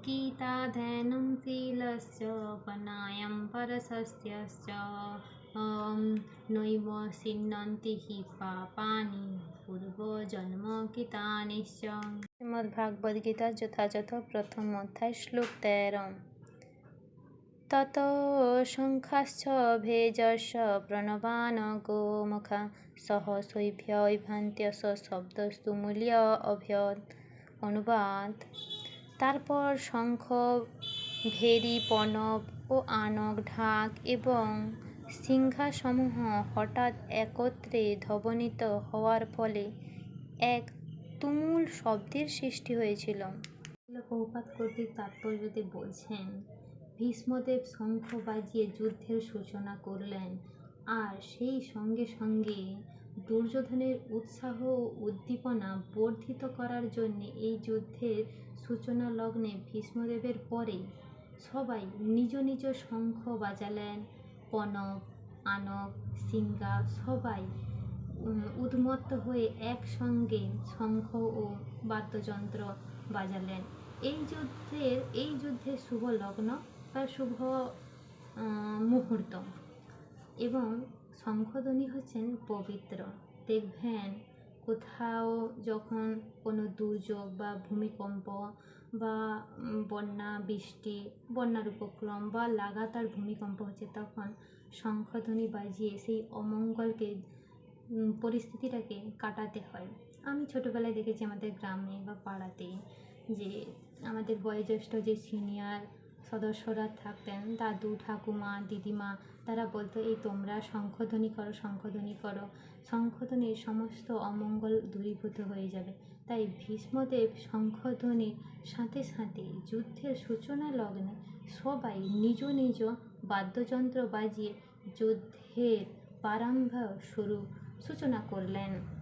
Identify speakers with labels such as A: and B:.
A: गीताध्ययनं शीलश्च पनायं परशस्यश्च ॐ নৈব সিন্নন্তি হি পাপানি পূর্বজন্মকৃতানিশ্চ শ্রীমদ্ ভাগবত গীতা যথাযথ প্রথম অধ্যায় শ্লোক তেরো তত শঙ্খাশ্চ ভেজস্য প্রণবান গোমুখা সহ শৈভ্যৈভান্ত্যস শব্দস্তু মূল্য অভ্যত অনুবাদ তারপর শঙ্খ, ভেরি পণব ও আনক, ঢাক এবং সিংহাসমূহ হঠাৎ একত্রে ধ্বনিত হওয়ার ফলে এক তুমুল শব্দের সৃষ্টি হয়েছিল। প্রভুপাত কর্তৃক তাৎপর্যতে বলছেন, ভীষ্মদেব শঙ্খ বাজিয়ে যুদ্ধের সূচনা করলেন, আর সেই সঙ্গে সঙ্গে দুর্যোধনের উৎসাহ ও উদ্দীপনা বর্ধিত করার জন্যে এই যুদ্ধের সূচনা লগ্নে ভীষ্মদেবের পরে সবাই নিজ নিজ শঙ্খ বাজালেন। পনব আনক সিঙ্গা সবাই উদ্মত্ত হয়ে একসঙ্গে শঙ্খ ও বাদ্যযন্ত্র বাজালেন। এই যুদ্ধের এই যুদ্ধের শুভ লগ্ন বা শুভ মুহূর্ত এবং শঙ্খধ্বনি হচ্ছেন পবিত্র। দেখবেন কোথাও যখন কোনো দুর্যোগ বা ভূমিকম্প বা বন্যা, বৃষ্টি, বন্যার উপক্রম বা লাগাতার ভূমিকম্প হচ্ছে তখন শঙ্খধ্বনি বাজিয়ে সেই অমঙ্গলকে পরিস্থিতিটাকে কাটাতে হয়। আমি ছোটোবেলায় দেখেছি আমাদের গ্রামে বা পাড়াতে যে আমাদের বয়োজ্যেষ্ঠ যে সিনিয়র সদস্যরা থাকতেন। দাদু, ঠাকুমা, দিদিমা, তারা বলতো, এই তোমরা শঙ্খধ্বনি করো শঙ্খধ্বনি করো। শঙ্খধ্বনির সমস্ত অমঙ্গল দূরীভূত হয়ে যাবে। তাই ভীষ্মদেব শঙ্খধ্বনির সাথে সাথে যুদ্ধের সূচনা লগ্নে সবাই নিজ নিজ বাদ্যযন্ত্র বাজিয়ে যুদ্ধের প্রারম্ভ শুরু সূচনা করলেন।